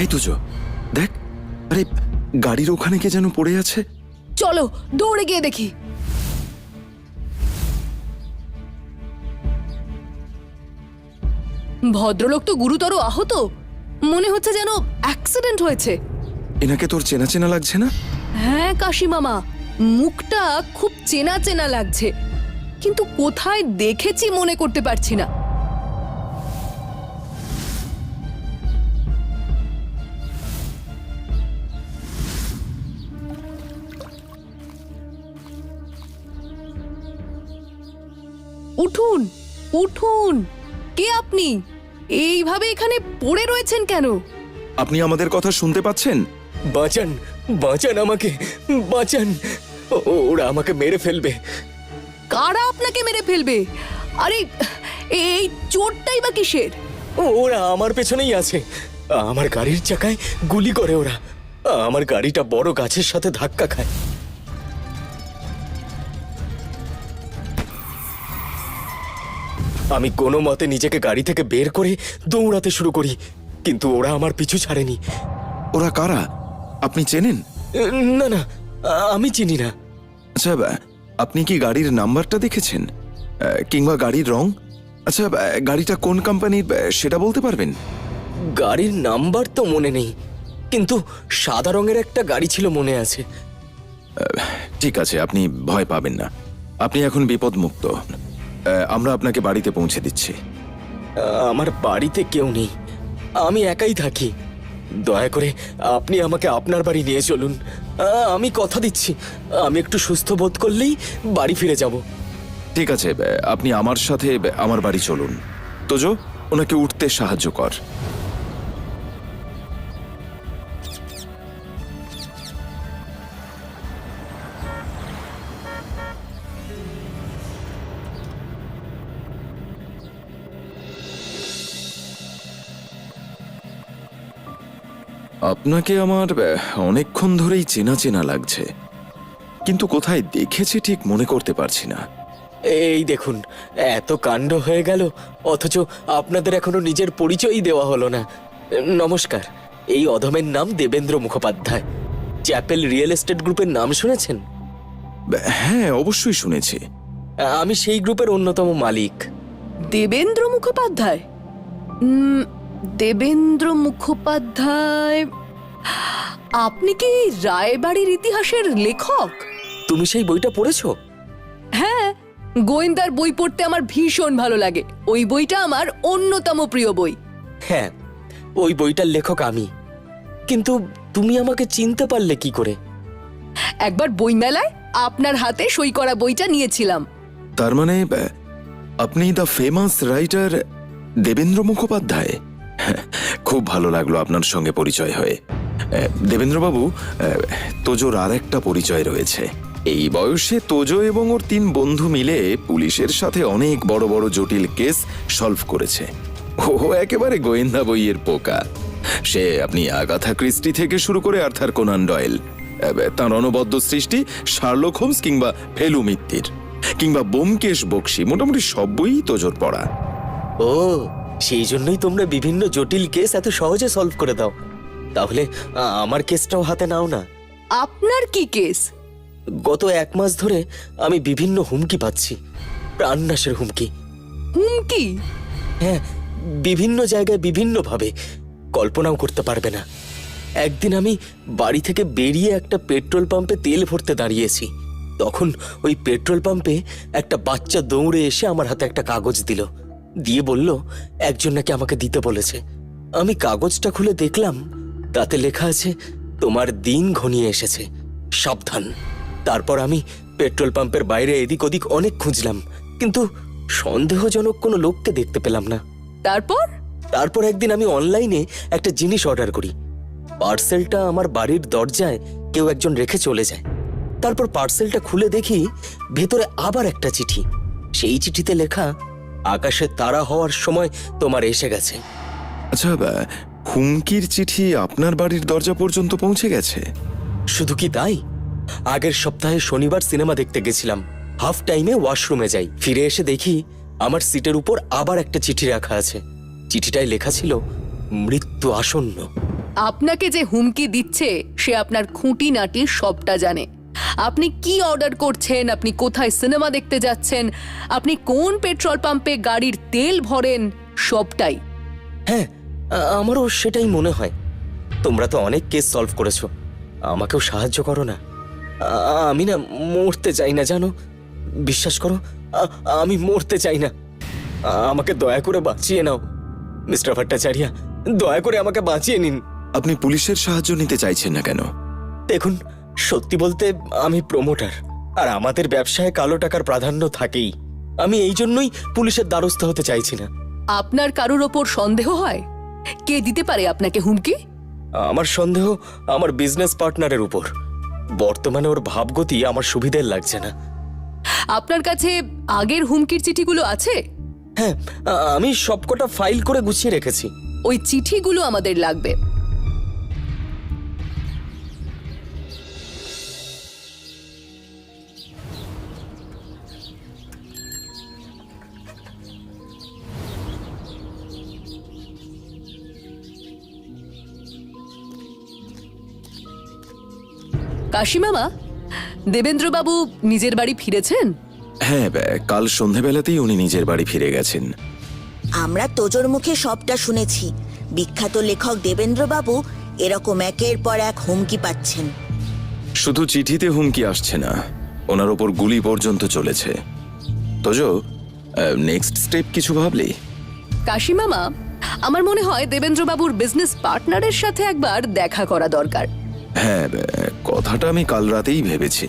এই তুজো দেখ আরে গাড়ির ওখানে কে যেন পড়ে আছে? চলো দৌড়ে গিয়ে দেখি। ভদ্রলোক তো গুরুতর আহত। মনে হচ্ছে যেন অ্যাক্সিডেন্ট হয়েছে। এনাকে তোর চেনা চেনা লাগছে না? হ্যাঁ কাশি মামা মুখটা খুব চেনা চেনা লাগছে। কিন্তু কোথায় দেখেছি মনে করতে পারছি না। উঠুন উঠুন। কে আপনি? এইভাবে এখানে পড়ে রয়েছেন কেন? আপনি আমাদের কথা শুনতে পাচ্ছেন? বাঁচান বাঁচান আমাকে বাঁচান। ও- ওরা আমাকে মেরে ফেলবে। কারা আপনাকে মেরে ফেলবে? আরে এই চোরটাই বা কিসের? ও- ওরা আমার পেছনেই আছে। আমার গাড়ির চাকায় গুলি করে ওরা। আমার গাড়িটা বড় গাছের সাথে ধাক্কা খায়। আমি কোনো মতে নিজেকে গাড়ি থেকে বের করে দৌড়াতে শুরু করি কিন্তু ওরা আমার পিছু ছাড়েনি। ওরা কারা? আপনি চেনেন? না না আমি চিনি না। আচ্ছা আপনি কি গাড়ির নাম্বারটা দেখেছেন? কিংবা গাড়ির রং? আচ্ছা গাড়িটা কোন কোম্পানির সেটা বলতে পারবেন? গাড়ির নাম্বার তো মনে নেই কিন্তু সাদা রঙের একটা গাড়ি ছিল মনে আছে। ঠিক আছে আপনি ভয় পাবেন না। আপনি এখন বিপদমুক্ত। আমরা আপনাকে বাড়িতে পৌঁছে দিচ্ছি। আমার বাড়িতে কেউ নেই। আমি একাই থাকি। দয়া করে আপনি আমাকে আপনার বাড়ি নিয়ে চলুন। আমি কথা দিচ্ছি। আমি একটু সুস্থ বোধ করলেই বাড়ি ফিরে যাব। ঠিক আছে আপনি আমার সাথে আমার বাড়ি চলুন। তোজো ওনাকে উঠতে সাহায্য কর। আপনাকে আমার অনেকক্ষণ ধরেই চেনা চেনা লাগছে। কিন্তু কোথায় দেখেছি ঠিক মনে করতে পারছি না। এই দেখুন এত কাণ্ড হয়ে গেল অথচ আপনাদের এখনও নিজের পরিচয়ই দেওয়া হলো না। নমস্কার এই অধমের নাম Debendra Mukhopadhyay. Chapel real estate গ্রুপের নাম শুনেছেন? হ্যাঁ অবশ্যই শুনেছি। আমি সেই গ্রুপের অন্যতম মালিক। দেবেন্দ্র মুখোপাধ্যায়? দেবেন্দ্র মুখোপাধ্যায় আপনি কি রায়বাড়ির ইতিহাসের লেখক? তুমি সেই বইটা পড়েছো? হ্যাঁ গোয়েন্দার বই পড়তে আমার ভীষণ ভালো লাগে। ওই বইটা আমার অন্যতম প্রিয় বই। হ্যাঁ ওই বইটার লেখক আমি। কিন্তু তুমি আমাকে চিনতে পারলে কি করে? একবার বইমেলায় আপনার হাতে সই করা বইটা নিয়েছিলাম। তার মানে আহ, আপনি the famous writer Debendra Mukhopadhyay? হ্যাঁ, খুব ভালো লাগল আপনার সঙ্গে পরিচয় হয়ে। দেবেন্দ্রবাবু তোজোর আর একটা পরিচয় রয়েছে। এই বয়সে তোজো এবং ওর তিন বন্ধু মিলে পুলিশের সাথে অনেক বড় বড় জটিল কেস সলভ করেছে। ও একেবারে গোয়েন্দা বইয়ের পোকা। সে আপনি আগাথা ক্রিস্টি থেকে শুরু করে আর্থার কোনান ডয়েল তাঁর অনবদ্য সৃষ্টি, শার্লক হোমস কিংবা ফেলু মিত্তির, কিংবা বোমকেশ বক্সি, মোটামুটি সব বই তোজোর পড়া। ও, সেই জন্যই তোমরা বিভিন্ন জটিল কেস এত সহজে সলভ করে দাও। তাহলে আমার কেসটাও হাতে নাও না। আপনার কি কেস? গত এক মাস ধরে আমি বিভিন্ন হুমকি পাচ্ছি। প্রাণনাশের হুমকি। হুমকি? হ্যাঁ বিভিন্ন জায়গায় বিভিন্নভাবে। কল্পনাও করতে পারবে না। একদিন আমি বাড়ি থেকে বেরিয়ে একটা পেট্রোল পাম্পে তেল ভরতে দাঁড়িয়েছি। তখন ওই পেট্রোল পাম্পে একটা বাচ্চা দৌড়ে এসে আমার হাতে একটা কাগজ দিল। দিয়ে বলল একজন নাকি আমাকে দিতে বলেছে। আমি কাগজটা খুলে দেখলাম তাতে লেখা আছে তোমার দিন ঘনিয়ে এসেছে। সাবধান। তারপর আমি পেট্রোল পাম্পের বাইরে এদিক ওদিক অনেক খুঁজলাম কিন্তু সন্দেহজনক কোনো লোককে দেখতে পেলাম না। তারপর? তারপর একদিন আমি অনলাইনে একটা জিনিস অর্ডার করি। পার্সেলটা আমার বাড়ির দরজায় কেউ একজন রেখে চলে যায়। তারপর পার্সেলটা খুলে দেখি ভেতরে আবার একটা চিঠি। সেই চিঠিতে লেখা আকাশে তারা হওয়ার সময় তোমার এসে গেছে। আচ্ছা হুমকির চিঠি আপনার বাড়ির দরজা পর্যন্ত পৌঁছে গেছে? শুধু কি তাই? আগের সপ্তাহে শনিবার সিনেমা দেখতে গেছিলাম। হাফ টাইমে ওয়াশরুমে যাই। ফিরে এসে দেখি আমার সিটের উপর আবার একটা চিঠি রাখা আছে। চিঠিটায় লেখা ছিল মৃত্যু আসন্ন। আপনাকে যে হুমকি দিচ্ছে সে আপনার খুঁটি খুঁটিনাটি সবটা জানে। আপনি কি অর্ডার করছেন? আপনি কোথায় সিনেমা দেখতে যাচ্ছেন? আপনি কোন পেট্রোল পাম্পে গাড়ির তেল ভরেন? সবটাই। হ্যাঁ আমারও সেটাই মনে হয়। তোমরা তো অনেক কেস সলভ করেছ। আমাকেও সাহায্য করো না। আমি না মরতে চাই না জানো? বিশ্বাস করো আমি মরতে চাই না। আমাকে দয়া করে বাঁচিয়ে নাও মিস্টার ভট্টাচার্য। দয়া করে আমাকে বাঁচিয়ে নিন। আপনি পুলিশের সাহায্য নিতে চাইছেন না কেন? দেখুন সত্যি বলতে আমি প্রমোটার আর আমাদের ব্যবসায় কালো টাকার প্রাধান্য থাকেই। আমি এই জন্যই পুলিশের দ্বারস্থ হতে চাইছি না। আপনার কারোর ওপর সন্দেহ হয়? কে দিতে পারে আপনাকে হুমকি? আমার সন্দেহ আমার বিজনেস পার্টনারের উপর। বর্তমানে ওর ভাবগতি আমার সুবিধের লাগছে না। আপনার কাছে আগের হুমকির চিঠিগুলো আছে? হ্যাঁ আমি সবকটা ফাইল করে গুছিয়ে রেখেছি। ওই চিঠিগুলো আমাদের লাগবে। কাশিমামা দেবেন্দ্রবাবু নিজের বাড়ি ফিরেছেন? হ্যাঁ কাল সন্ধেবেলাতেই উনি নিজের বাড়ি ফিরে গেছেন। আমরা তোজোর মুখে সবটা শুনেছি। বিখ্যাত লেখক দেবেন্দ্রবাবু এরকম একের পর এক হুমকি পাচ্ছেন। শুধু চিঠিতে হুমকি আসছে না ওনার ওপর গুলি পর্যন্ত চলেছে। তোজো নেক্সট স্টেপ কিছু ভাবলি? কাশিমামা আমার মনে হয় দেবেন্দ্রবাবুর বিজনেস পার্টনারের সাথে একবার দেখা করা দরকার। হ্যাঁ কথাটা আমি কাল রাতেই ভেবেছি।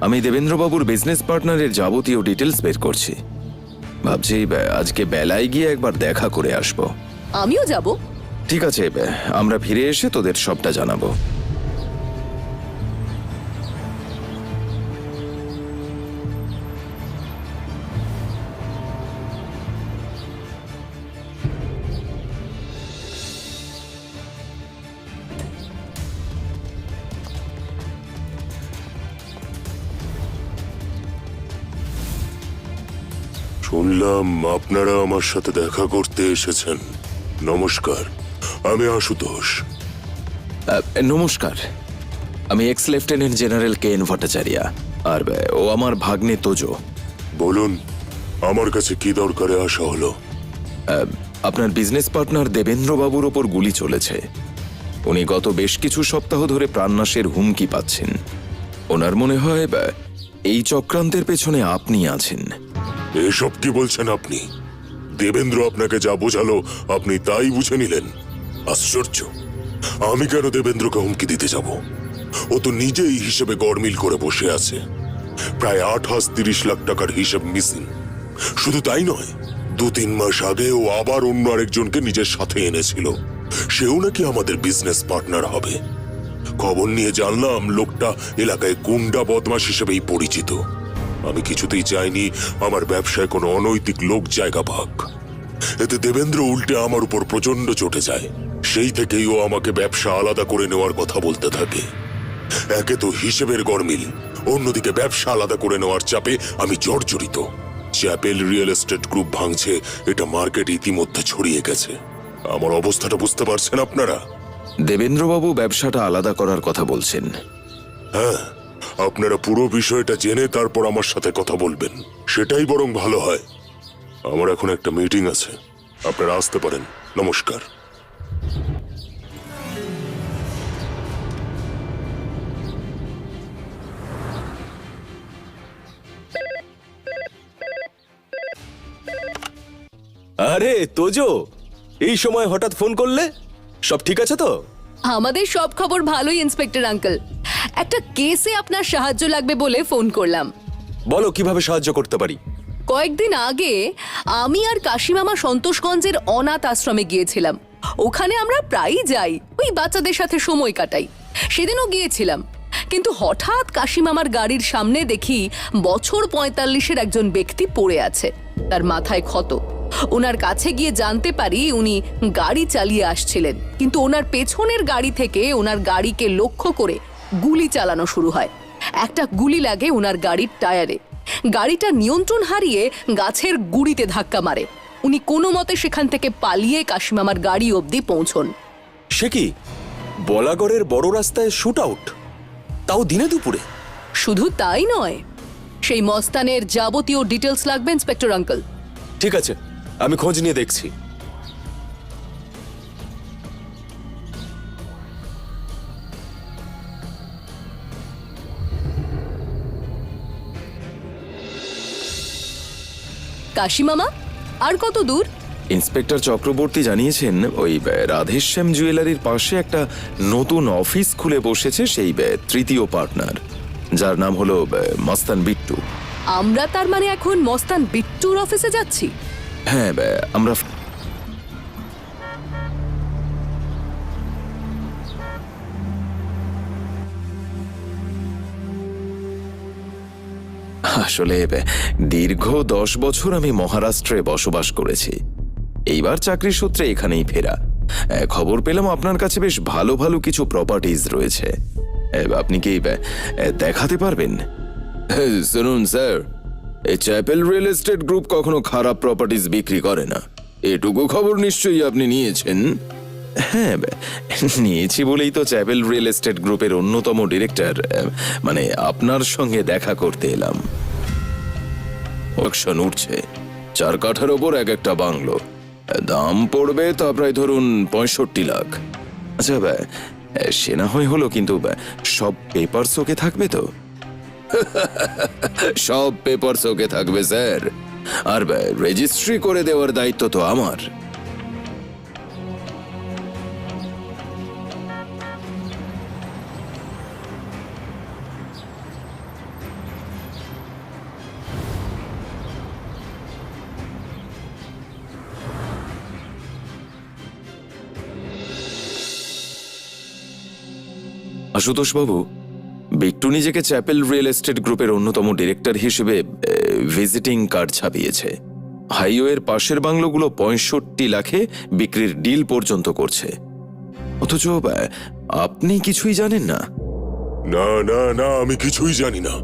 আমি দেবেন্দ্রবাবুর বিজনেস পার্টনারের যাবতীয় ডিটেলস বের করছি। ভাবছি আজকে বেলায় গিয়ে একবার দেখা করে আসব। আমিও যাব। ঠিক আছে আমরা ফিরে এসে তোদের সবটা জানাব। শুনলাম আপনারা আমার সাথে দেখা করতে এসেছেন। নমস্কার আমি আশুতোষ। নমস্কার। আমি ex lieutenant general K N Bhattacharya আর ও আমার ভাগ্নে তোজো। বলুন আমার কাছে কি দরকারে আসা হলো? আপনার বিজনেস পার্টনার দেবেন্দ্রবাবুর ওপর গুলি চলেছে। উনি গত বেশ কিছু সপ্তাহ ধরে প্রাণনাশের হুমকি পাচ্ছেন। ওনার মনে হয় এই চক্রান্তের পেছনে আপনি আছেন। এসব কি বলছেন আপনি? দেবেন্দ্র আপনাকে যা বোঝালো, আপনি তাই বুঝে নিলেন। আশ্চর্য। আমি কেন দেবেন্দ্রকে হুমকি দিতে যাব? ও তো নিজেই হিসেবে গড়মিল করে বসে আছে। প্রায় আট হাজার তিরিশ লাখ টাকার হিসেব মিসিং। শুধু তাই নয়, দু তিন মাস আগে ও আবার অন্য আরেকজনকে নিজের সাথে এনেছিল। সেও নাকি আমাদের বিজনেস পার্টনার হবে। খবর নিয়ে জানলাম, লোকটা এলাকায় গুন্ডা বদমাস হিসেবেই পরিচিত। আমি কিছুতেই চাইনি আমার ব্যবসায় কোনো অনৈতিক লোক জায়গা পাক। এতে দেবেন্দ্র উল্টে আমার উপর প্রচণ্ড চটে যায়। সেই থেকেই ও আমাকে ব্যবসা আলাদা করে নেওয়ার কথা বলতে থাকে। একে তো হিসেবের গরমিল অন্যদিকে ব্যবসা আলাদা করে নেওয়ার চাপে আমি জর্জরিত। চ্যাপেল রিয়েল এস্টেট গ্রুপ ভাঙছে এটা মার্কেট ইতিমধ্যে ছড়িয়ে গেছে। আমার অবস্থাটা বুঝতে পারছেন আপনারা? দেবেন্দ্রবাবু ব্যবসাটা আলাদা করার কথা বলছেন। হ্যাঁ আপনারা পুরো বিষয়টা জেনে তারপর আমার সাথে কথা বলবেন। সেটাই বরং ভালো হয়। আমার এখন একটা মিটিং আছে। আপনারা আসতে পারেন। নমস্কার। আরে তোজো এই সময় হঠাৎ ফোন করলে? সব ঠিক আছে তো? আমাদের সব খবর ভালোই ইন্সপেক্টর আঙ্কেল। একটা কেসে আপনার সাহায্য লাগবে বলে ফোন করলাম। বলো কীভাবে সাহায্য করতে পারি? কয়েকদিন আগে আমি আর কাশিমামা সন্তোষগঞ্জের অনাথ আশ্রমে গিয়েছিলাম। ওখানে আমরা প্রায়ই যাই ওই বাচ্চাদের সাথে সময় কাটাই। সেদিনও গিয়েছিলাম। কিন্তু হঠাৎ কাশিমামার গাড়ির সামনে দেখি বছর পঁয়তাল্লিশের একজন ব্যক্তি পড়ে আছে তার মাথায় ক্ষত। ওনার কাছে গিয়ে জানতে পারি উনি গাড়ি চালিয়ে আসছিলেন কিন্তু ওনার পেছনের গাড়ি থেকে ওনার গাড়িকে লক্ষ্য করে গুলি চালানো শুরু হয়। একটা গুলি লাগে ওনার গাড়ির টায়ারে। গাড়িটা নিয়ন্ত্রণ হারিয়ে গাছের গুড়িতে ধাক্কা মারে। উনি কোনো মতে সেখান থেকে পালিয়ে কাশিমামার গাড়ি অবধি পৌঁছন। সে কি? বলাগড়ের বড় রাস্তায় শুট আউট তাও দিনে দুপুরে? শুধু তাই নয় সেই মস্তানের যাবতীয় ডিটেলস লাগবে ইন্সপেক্টর আঙ্কেল। ঠিক আছে আমি খোঁজ নিয়ে দেখছি। কাশি মামা? আর কত দূর? ইন্সপেক্টর চক্রবর্তী জানিয়েছেন ওই রাধেশ্যাম জুয়েলারির পাশে একটা নতুন অফিস খুলে বসেছে সেই তৃতীয় পার্টনার যার নাম হলো মস্তান বিট্টু। আমরা তার মানে এখন মস্তান বিট্টুর অফিসে যাচ্ছি? হ্যাঁ আমরা আসলে দীর্ঘ দশ বছর আমি মহারাষ্ট্রে বসবাস করেছি। এইবার চাকরির সূত্রে এখানেই ফেরা। খবর পেলাম আপনার কাছে বেশ ভালো ভালো কিছু প্রপার্টিজ রয়েছে। আপনি কি দেখাতে পারবেন? শুনুন, স্যার এই চ্যাপেল রিয়েল এস্টেট গ্রুপ কখনো খারাপ প্রপার্টিজ বিক্রি করে না। এটুকু খবর নিশ্চয়ই আপনি নিয়েছেন। হ্যাঁ নিয়েছি বলেই তো চ্যাপেল রিয়েল এস্টেট গ্রুপের অন্যতম ডিরেক্টর মানে আপনার সঙ্গে দেখা করতে এলাম। অকশন উঠছে। চার কাঠার ওপর এক একটা বাংলো। দাম পড়বে তা প্রায় ধরুন পঁয়ষট্টি লাখ। আচ্ছা সে না হয় হলো কিন্তু সব পেপারস ওকে থাকবে তো? সব পেপারস ওকে থাকবে স্যার আর রেজিস্ট্রি করে দেওয়ার দায়িত্ব তো আমার। আশুতোষ বাবু বিট্টু নিজেকে চ্যাপেল রিয়েল এস্টেট গ্রুপের অন্যতম ডিরেক্টর হিসেবে ভিজিটিং কার্ড ছাপিয়েছে। হাইওয়ের পাশের বাংলোগুলো পঁয়ষট্টি লাখে বিক্রির ডিল পর্যন্ত করছে। অথচ আপনি কিছুই জানেন না? না না না, আমি কিছুই জানি না।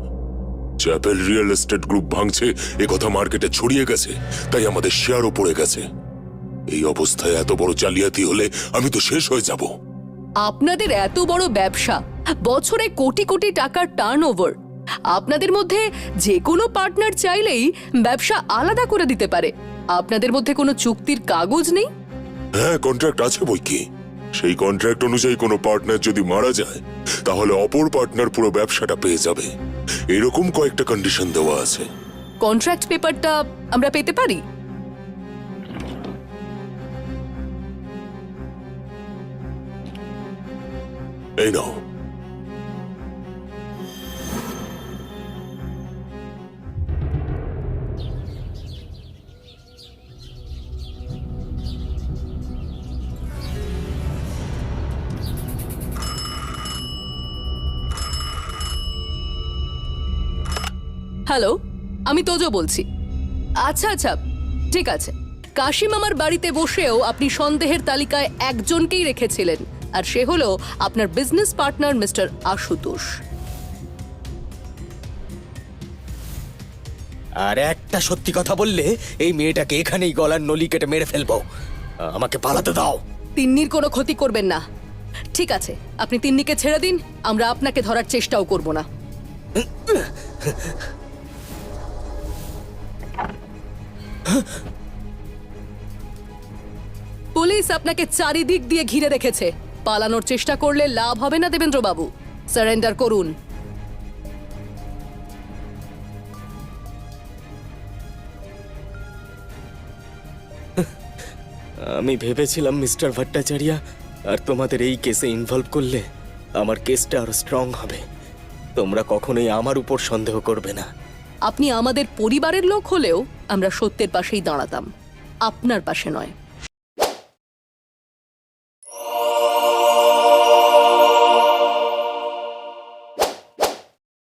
চ্যাপেল রিয়েল এস্টেট গ্রুপ ভাঙছে কথা মার্কেটে ছড়িয়ে গেছে, তাই আমাদের শেয়ারও পড়ে গেছে। এই অবস্থায় এত বড় জালিয়াতি হলে আমি তো শেষ হয়ে যাব। আপনাদের এত বড় ব্যবসা বছরে কোটি কোটি টাকার টার্ন আপনাদের মধ্যে যে কোনো পার্টনার চাইলেই ব্যবসা আলাদা করে দিতে পারে। আপনাদের মধ্যে কোনো চুক্তির কাগজ নেই? হ্যাঁ কন্ট্রাক্ট আছে বই কি? সেই কন্ট্রাক্ট অনুযায়ী কোনো পার্টনার যদি মারা যায় তাহলে অপর পার্টনার পুরো ব্যবসাটা পেয়ে যাবে। এরকম কয়েকটা কন্ডিশন দেওয়া আছে। কন্ট্রাক্ট পেপারটা আমরা পেতে পারি? এই হ্যালো আমি তোজো বলছি। আচ্ছা আচ্ছা ঠিক আছে। কাশিম আমার বাড়িতে বসেও আপনি সন্দেহের তালিকায় একজনকেই রেখেছিলেন। আর সে হলো আপনার বিজনেস পার্টনার মিস্টার আশুতোষ। আর একটা সত্যি কথা বললে এই মেয়েটাকে এখানেই গলার নলি কেটে মেরে ফেলব। আমাকে পালাতে দাও। তিন্নির কোনো ক্ষতি করবেন না। ঠিক আছে আপনি তিন্নিকে ছেড়ে দিন আমরা আপনাকে ধরার চেষ্টাও করব না। পুলিশ আপনাকে চারিদিক দিয়ে ঘিরে রেখেছে। পালানোর চেষ্টা করলে লাভ হবে না দেবেন্দ্রবাবু। সারেন্ডার করুন। আমি ভেবেছিলাম মিস্টার ভট্টাচার্য আর তোমাদের এই কেসে ইনভলভ করলে আমার কেসটা আরও স্ট্রং হবে। তোমরা কখনোই আমার উপর সন্দেহ করবে না। আপনি আমাদের পরিবারের লোক হলেও আমরা সত্যের পাশেই দাঁড়াতাম। আপনার পাশে নয়।